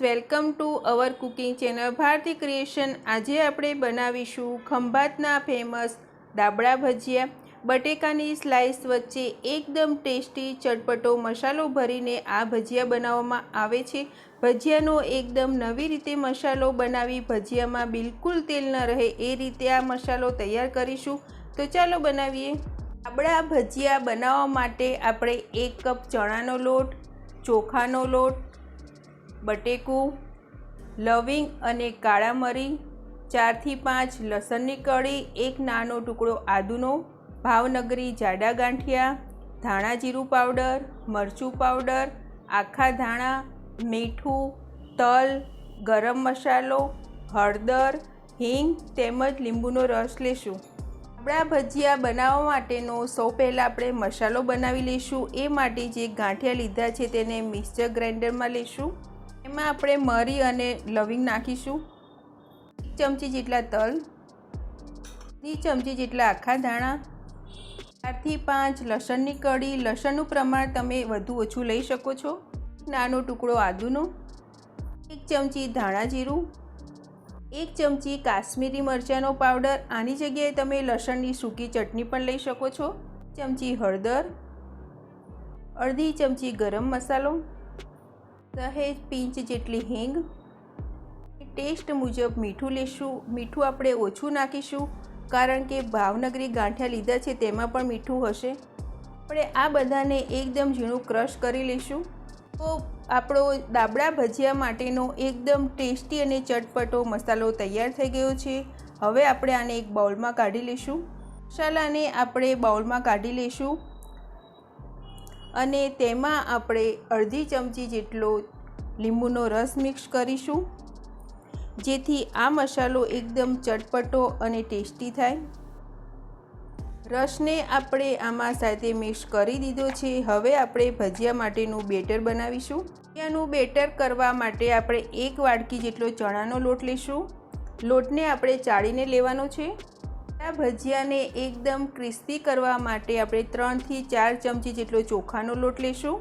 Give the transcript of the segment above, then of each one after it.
Welcome to our cooking channel Bharti creation. આજે આપણે બનાવીશું ખંભાતના ફેમસ દાબડા ભજીયા. બટેકાની સ્લાઇસ વચ્ચે એકદમ ટેસ્ટી ચટપટો મસાલો ભરીને આ ભજીયા બનાવવામાં આવે છે. ભજીયાનો એકદમ નવી રીતે મસાલો બનાવી ભજીયામાં બિલકુલ તેલ ન રહે એ રીતે આ મસાલો તૈયાર કરીશું. તો ચાલો બનાવીએ. દાબડા ભજીયા બનાવવા માટે આપણે એક કપ ચણાનો લોટ, ચોખાનો લોટ બટેકું, લવિંગ અને કાળા મરી ચારથી પાંચ લસણની કળી, એક નાનો ટુકડો આદુનો, ભાવનગરી જાડા ગાંઠિયા, ધાણા જીરું પાવડર, મરચું પાવડર, આખા ધાણા, મીઠું, તલ, ગરમ મસાલો, હળદર, હિંગ તેમજ લીંબુનો રસ લેશું. આપણા ભજીયા બનાવવા માટેનો સૌ પહેલાં આપણે મસાલો બનાવી લઈશું. એ માટે જે ગાંઠિયા લીધા છે તેને મિક્સર ગ્રાઇન્ડરમાં લઈશું એમાં આપણે મરી અને લવિંગ નાખીશું. ચમચી જેટલા તલની ચમચી જેટલા આખા ધાણા, ચારથી પાંચ લસણની કડી લસણનું પ્રમાણ તમે વધુ ઓછું લઈ શકો છો. નાનો ટુકડો આદુનો, એક ચમચી ધાણા જીરું, એક ચમચી કાશ્મીરી મરચાંનો પાવડર. આની જગ્યાએ તમે લસણની સૂકી ચટણી પણ લઈ શકો છો. ચમચી હળદર, અડધી ચમચી ગરમ મસાલો સહેજ પિંચ જેટલી હિંગ. ટેસ્ટ મુજબ મીઠું લેશું. મીઠું આપણે ઓછું નાખીશું, કારણ કે ભાવનગરી ગાંઠિયા લીધા છે, તેમાં પણ મીઠું હશે. આપણે આ બધાને એકદમ ઝીણું ક્રશ કરી લઈશું તો આપણો દાબડા ભજીયા માટેનો એકદમ ટેસ્ટી અને ચટપટો મસાલો તૈયાર થઈ ગયો છે. હવે આપણે આને એક બાઉલમાં કાઢી લઈશું મસાલાને આપણે બાઉલમાં કાઢી લઈશું અને તેમાં આપણે અડધી ચમચી જેટલો લીંબુનો રસ મિક્સ કરીશું. જેથી આ મસાલો એકદમ ચટપટો અને ટેસ્ટી થાય. રસને આપણે આમાં સાથે મિક્સ કરી દીધો છે. હવે આપણે ભજીયા માટેનું બેટર બનાવીશું. ભજીયાનું બેટર કરવા માટે આપણે એક વાડકી જેટલો ચણાનો લોટ લઈશું. લોટને આપણે ચાળીને લેવાનો છે. આ ભજીયાને એકદમ ક્રિસ્પી કરવા માટે આપણે ત્રણથી ચાર ચમચી જેટલો ચોખાનો લોટ લઈશું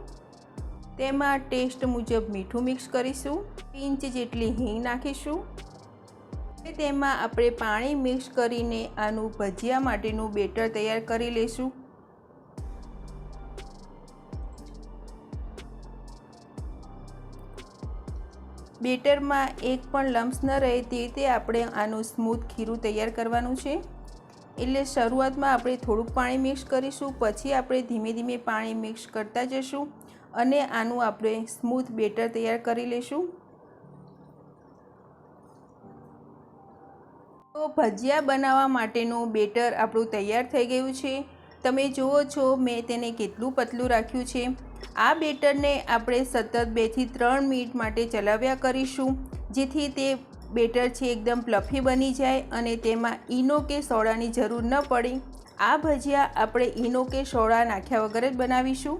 તેમાં ટેસ્ટ મુજબ મીઠું મિક્સ કરીશું. પિંચ જેટલી હિંગ નાખીશું. અને તેમાં આપણે પાણી મિક્સ કરીને આનું ભજીયા માટેનું બેટર તૈયાર કરી લઈશું બેટરમાં એક પણ લમ્સ ન રહે તે રીતે આપણે આનું સ્મૂથ ખીરું તૈયાર કરવાનું છે. એટલે શરૂઆતમાં આપણે થોડુંક પાણી મિક્સ કરીશું, પછી આપણે ધીમે ધીમે પાણી મિક્સ કરતા જશું અને આનું આપણે સ્મૂથ બેટર તૈયાર કરી લઈશું. તો ભજીયા બનાવવા માટેનું બેટર આપણું તૈયાર થઈ ગયું છે. તમે જુઓ છો, મેં તેને કેટલું પતલું રાખ્યું છે. આ બેટરને આપણે સતત બેથી ત્રણ મિનિટ માટે ચલાવ્યા કરીશું, જેથી તે બેટર છે, એકદમ પ્લફી બની જાય અને તેમાં ઈનો કે સોડાની જરૂર ન પડે. આ ભજીયા આપણે ઈનો કે સોડા નાખ્યા વગર જ બનાવીશું.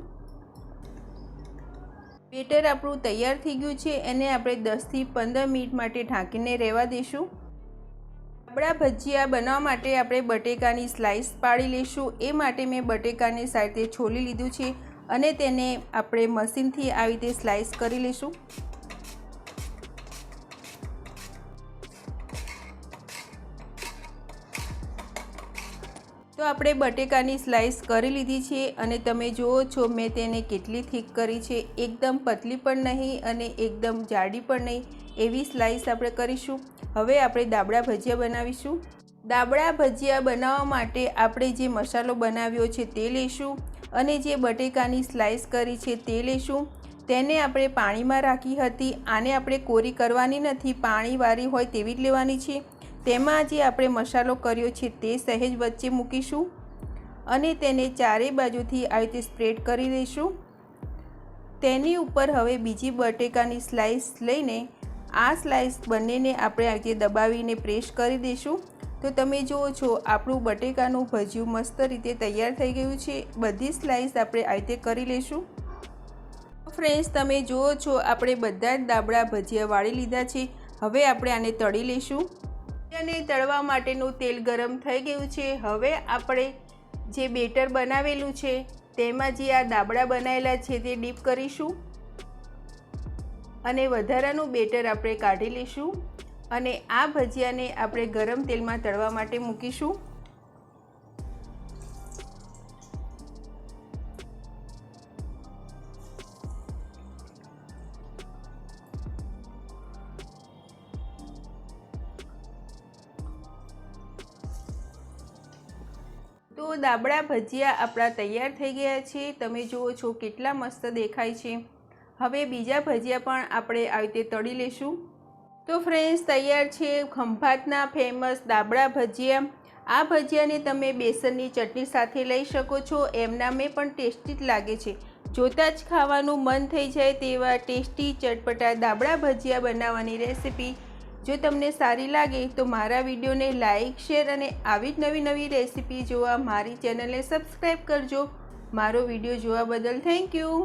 બેટર આપણું તૈયાર થઈ ગયું છે, એને આપણે દસથી પંદર મિનિટ માટે ઢાંકીને રહેવા દઈશું. આપણા ભજીયા બનાવવા માટે આપણે બટેકાની સ્લાઇસ પાડી લઈશું. એ માટે મેં બટેકાને સાથે છોલી લીધું છે અને તેને આપણે મશીનથી આવી રીતે સ્લાઇસ કરી લઈશું. આપણે બટેકાની સ્લાઇસ કરી લીધી છે અને તમે જુઓ છો મેં તેને કેટલી થીક કરી છે. એકદમ પતલી પણ નહીં અને એકદમ જાડી પણ નહીં. એવી સ્લાઇસ આપણે કરીશું. હવે આપણે દાબડા ભજીયા બનાવીશું. દાબડા ભજીયા બનાવવા માટે આપણે જે મસાલો બનાવ્યો છે તે લઈશું અને જે બટેકાની સ્લાઇસ કરી છે તે લઈશું. તેને આપણે પાણીમાં રાખી હતી. આને આપણે કોરી કરવાની નથી. પાણીવાળી હોય તેવી જ લેવાની છે. તેમાં જે આપણે મસાલો કર્યો છે તે સહેજ વચ્ચે મૂકીશું અને તેને ચારે બાજુથી આવી રીતે સ્પ્રેડ કરી દઈશું. તેની ઉપર હવે બીજી બટેકાની સ્લાઇસ લઈને આ સ્લાઇસ બંનેને આપણે આવી રીતે દબાવીને પ્રેસ કરી દઈશું. તો તમે જુઓ છો, આપણું બટેકાનું ભજીયું મસ્ત રીતે તૈયાર થઈ ગયું છે. બધી સ્લાઇસ આપણે આ રીતે કરી લઈશું. ફ્રેન્ડ્સ, તમે જુઓ છો, આપણે બધા જ દાબડા ભજીયા વાળી લીધા છે. હવે આપણે આને તળી લઈશું. અને તળવા માટેનું તેલ ગરમ થઈ ગયું છે. હવે આપણે જે બેટર બનાવેલું છે, તેમાં જે આ દાબડા બનાવેલા છે તે ડીપ કરીશું. અને વધારાનું બેટર આપણે કાઢી લઈશું. અને આ ભજીયાને આપણે ગરમ તેલમાં તળવા માટે મૂકીશું. તો દાબડા ભજીયા આપણા તૈયાર થઈ ગયા છે. તમે જુઓ છો કેટલા મસ્ત દેખાય છે. હવે બીજા ભજીયા પણ આપણે આવી રીતે તળી લઈશું તો ફ્રેન્ડ્સ તૈયાર છે ખંભાતના ફેમસ દાબડા ભજીયા. આ ભજીયાને તમે બેસનની ચટણી સાથે લઈ શકો છો. એમના મેં પણ ટેસ્ટી જ લાગે છે. જોતાં જ ખાવાનું મન થઈ જાય તેવા ટેસ્ટી ચટપટા દાબડા ભજીયા બનાવવાની રેસીપી. જો તમને સારી લાગે તો મારા વિડીયોને લાઇક શેર અને આવી જ નવી નવી રેસીપી જોવા મારી ચેનલને સબસ્ક્રાઈબ કરજો. મારો વીડિયો જોવા બદલ થેન્ક યુ.